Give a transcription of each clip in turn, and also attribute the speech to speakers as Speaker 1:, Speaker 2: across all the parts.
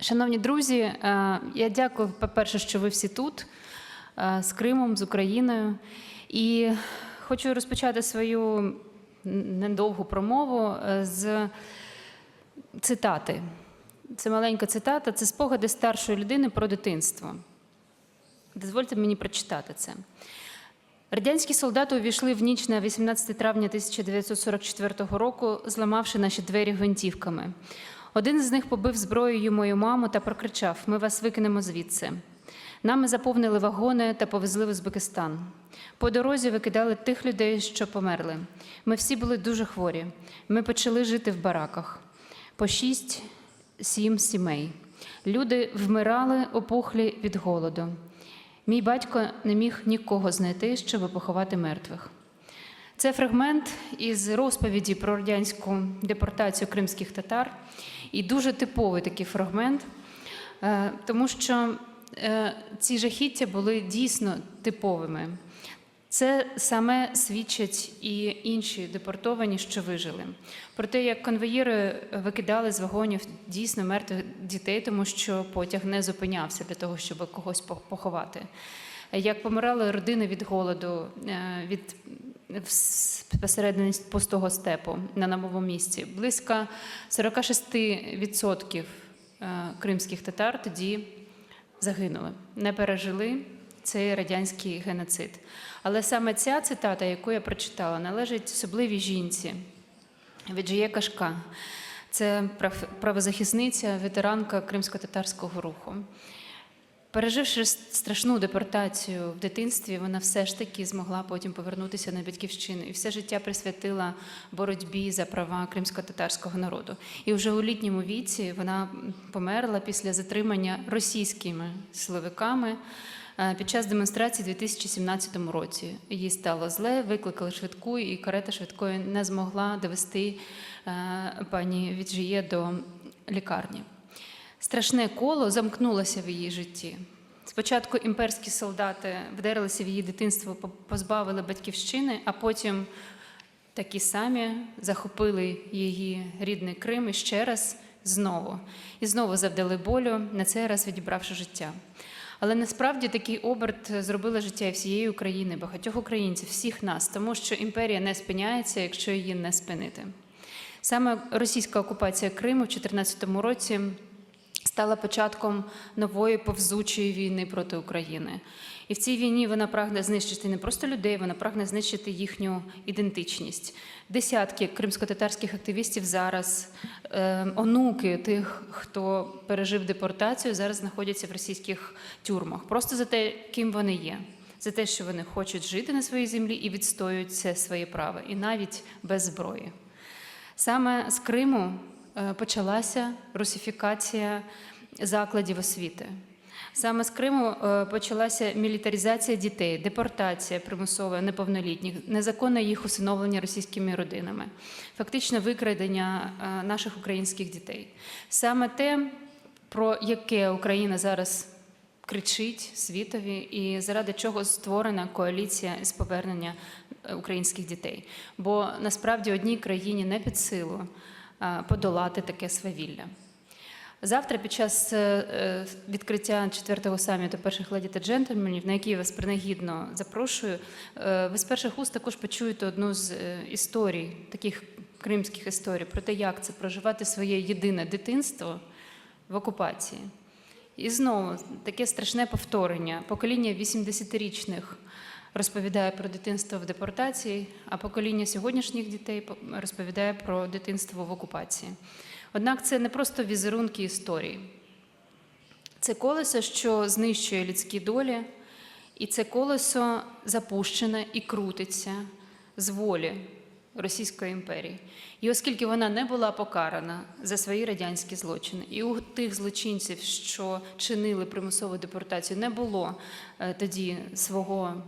Speaker 1: Шановні друзі, е, я дякую, по-перше, що ви всі тут е, з Кримом, з Україною. І хочу розпочати свою недовгу промову е, з цитати. Це маленька цитата, це спогади старшої людини про дитинство. Дозвольте мені прочитати це. Радянські солдати увійшли в ніч на 18 травня 1944 року, зламавши наші двері гвинтівками. Один з них побив зброєю мою маму та прокричав: Ми вас викинемо звідси. Нами заповнили вагони та повезли в Узбекистан. По дорозі викидали тих людей, що померли. Ми всі були дуже хворі. Ми почали жити в бараках по шість-сім сімей. Люди вмирали опухлі від голоду. Мій батько не міг нікого знайти, щоб поховати мертвих. Це фрагмент із розповіді про радянську депортацію кримських татар, і дуже типовий такий фрагмент, е, тому що е, ці жахіття були дійсно типовими. Це саме свідчать і інші депортовані, що вижили. Про те, як конвоїри викидали з вагонів дійсно мертвих дітей, тому що потяг не зупинявся для того, щоб когось поховати. Як помирали родини від голоду, е, від посередині пустого степу на новому місці. Близько 46% е, кримських татар тоді загинули, не пережили цей радянський геноцид. Але саме ця цитата, яку я прочитала, належить особливій жінці Віджиє Кашка. Це правозахисниця, ветеранка кримсько-татарського руху. Переживши страшну депортацію в дитинстві, вона все ж таки змогла потім повернутися на батьківщину і все життя присвятила боротьбі за права кримсько-татарського народу. І вже у літньому віці вона померла після затримання російськими силовиками е, під час демонстрації у 2017 році. Їй стало зле, викликали швидку, і карета швидкої не змогла довести е, пані Віджиє до лікарні. Страшне коло замкнулося в її житті. Спочатку імперські солдати вдарилися в її дитинство, позбавили батьківщини, а потім такі самі захопили її рідний Крим і ще раз знову. І знову завдали болю, на цей раз відібравши життя. Але насправді такий оберт зробила життя всієї України, багатьох українців, всіх нас, тому що імперія не спиняється, якщо її не спинити. Саме російська окупація Криму в 2014 році стала початком нової повзучої війни проти України. І в цій війні вона прагне знищити не просто людей, вона прагне знищити їхню ідентичність. Десятки кримсько-татарських активістів зараз, е, онуки тих, хто пережив депортацію, зараз знаходяться в російських тюрмах. Просто за те, ким вони є, за те, що вони хочуть жити на своїй землі і відстоюють це своє право, і навіть без зброї. Саме з Криму почалася русифікація закладів освіти. Саме з Криму е, почалася мілітаризація дітей, депортація примусова неповнолітніх, незаконне їх усиновлення російськими родинами, фактично викрадення е, наших українських дітей. Саме те, про яке Україна зараз кричить світові, і заради чого створена коаліція з повернення українських дітей. Бо насправді одній країні не під силу. Е, подолати таке свавілля. Завтра, під час е, е, відкриття четвертого саміту перших леді та джентльменів, на який я вас принагідно запрошую, ви з перших уст також почуєте одну з історій, таких кримських історій, про те, як це проживати своє єдине дитинство в окупації. І знову таке страшне повторення покоління 80-річних розповідає про дитинство в депортації, а покоління сьогоднішніх дітей розповідає про дитинство в окупації. Однак це не просто візерунки історії, це колесо, що знищує людські долі, і це колесо запущене і крутиться з волі Російської імперії. І оскільки вона не була покарана за свої радянські злочини, і у тих злочинців, що чинили примусову депортацію, не було е, тоді свого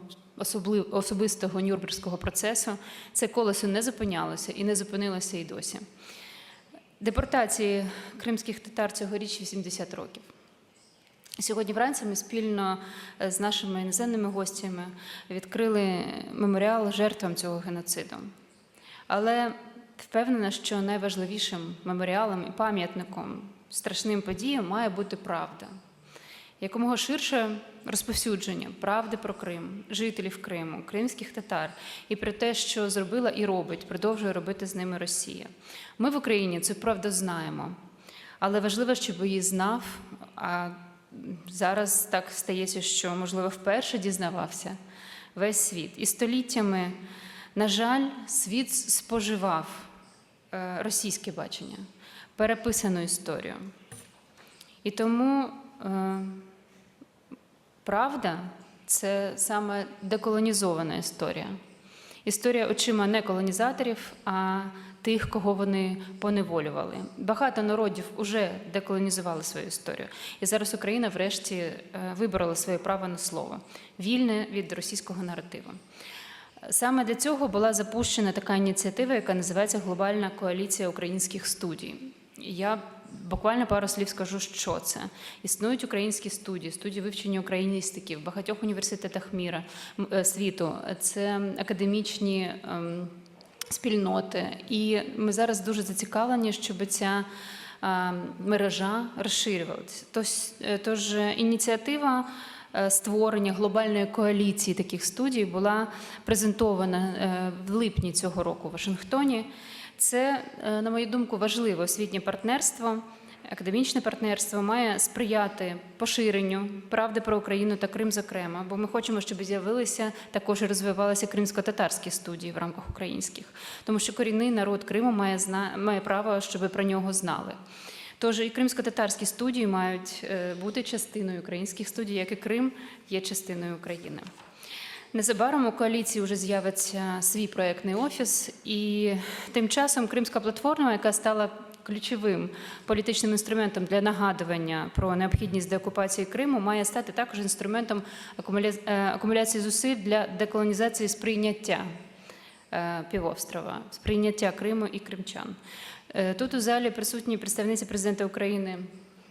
Speaker 1: особистого нюрнберзького процесу, це колесо не зупинялося і не зупинилося і досі. Депортації кримських татар цьогоріч 80 років. Сьогодні вранці ми спільно е, з нашими іноземними гостями відкрили меморіал жертвам цього геноциду. Але впевнена, що найважливішим меморіалом і пам'ятником страшним подіям має бути правда. Якомога ширше розповсюдження правди про Крим, жителів Криму, кримських татар і про те, що зробила і робить, продовжує робити з ними Росія. Ми в Україні цю правду знаємо, але важливо, щоб її знав. А зараз так стається, що можливо вперше дізнавався весь світ. І століттями, на жаль, світ споживав е, російське бачення, переписану історію. І тому е, правда це саме деколонізована історія. Історія очима не колонізаторів, а тих, кого вони поневолювали. Багато народів вже деколонізували свою історію. І зараз Україна, врешті, е, виборола своє право на слово, вільне від російського наративу. Саме для цього була запущена така ініціатива, яка називається Глобальна коаліція українських студій. Я буквально пару слів скажу, що це. Існують українські студії, студії вивчення україністики в багатьох університетах міра е, світу. Це академічні ем, спільноти. І ми зараз дуже зацікавлені, щоб ця е, мережа розширювалася. Тож, е, тож ініціатива е, створення глобальної коаліції таких студій була презентована е, в липні цього року в Вашингтоні. Це, е, на мою думку, важливе освітнє партнерство. Академічне партнерство має сприяти поширенню правди про Україну та Крим, зокрема, бо ми хочемо, щоб з'явилися також і розвивалися кримсько-татарські студії в рамках українських, тому що корінний народ Криму має зна... має право, щоб про нього знали. Тож і кримсько-татарські студії мають е, бути частиною українських студій, як і Крим є частиною України. Незабаром у коаліції вже з'явиться свій проєктний офіс, і тим часом Кримська платформа, яка стала ключовим політичним інструментом для нагадування про необхідність деокупації Криму, має стати також інструментом е, акумуляції зусиль для деколонізації сприйняття півострова, сприйняття Криму і кримчан. Е, Тут у залі присутні представниці президента України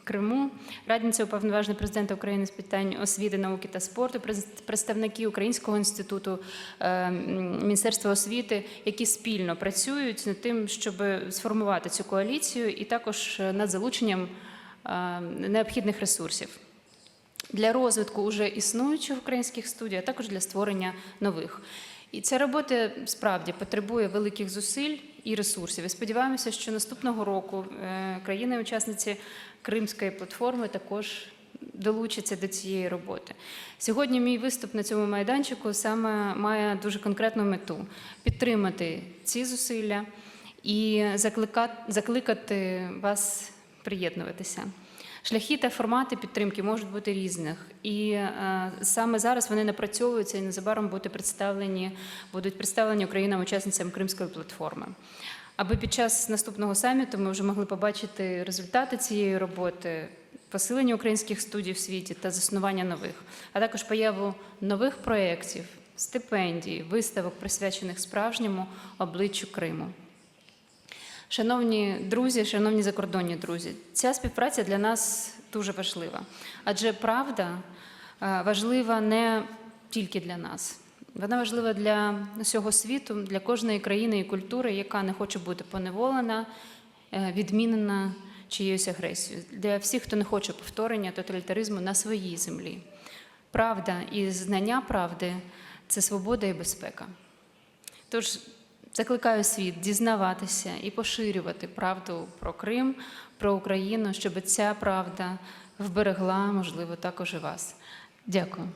Speaker 1: Криму, радниця уповноваженого президента України з питань освіти, науки та спорту, представники Українського інституту е, Міністерства освіти, які спільно працюють над тим, щоб сформувати цю коаліцію, і також е, над залученням е, необхідних ресурсів для розвитку уже існуючих українських студій, а також для створення нових. І ця робота справді потребує великих зусиль і ресурсів. І сподіваємося, що наступного року е, країни-учасниці Кримської платформи також долучаться до цієї роботи. Сьогодні мій виступ на цьому майданчику саме має дуже конкретну мету підтримати ці зусилля і закликати, закликати вас приєднуватися. Шляхи та формати підтримки можуть бути різних, і е, саме зараз вони напрацьовуються і незабаром будуть представлені, будуть представлені Українам-учасницям Кримської платформи. Аби під час наступного саміту ми вже могли побачити результати цієї роботи, посилення українських студій в світі та заснування нових, а також появу нових проєктів, стипендій, виставок, присвячених справжньому обличчю Криму. Шановні друзі, шановні закордонні друзі, ця співпраця для нас дуже важлива, адже правда е, важлива не тільки для нас. Вона важлива для всього світу, для кожної країни і культури, яка не хоче бути поневолена, е, відмінена чиєюсь агресією, для всіх, хто не хоче повторення тоталітаризму на своїй землі. Правда і знання правди це свобода і безпека. Тож закликаю світ дізнаватися і поширювати правду про Крим, про Україну, щоб ця правда вберегла, можливо, також і вас. Дякую.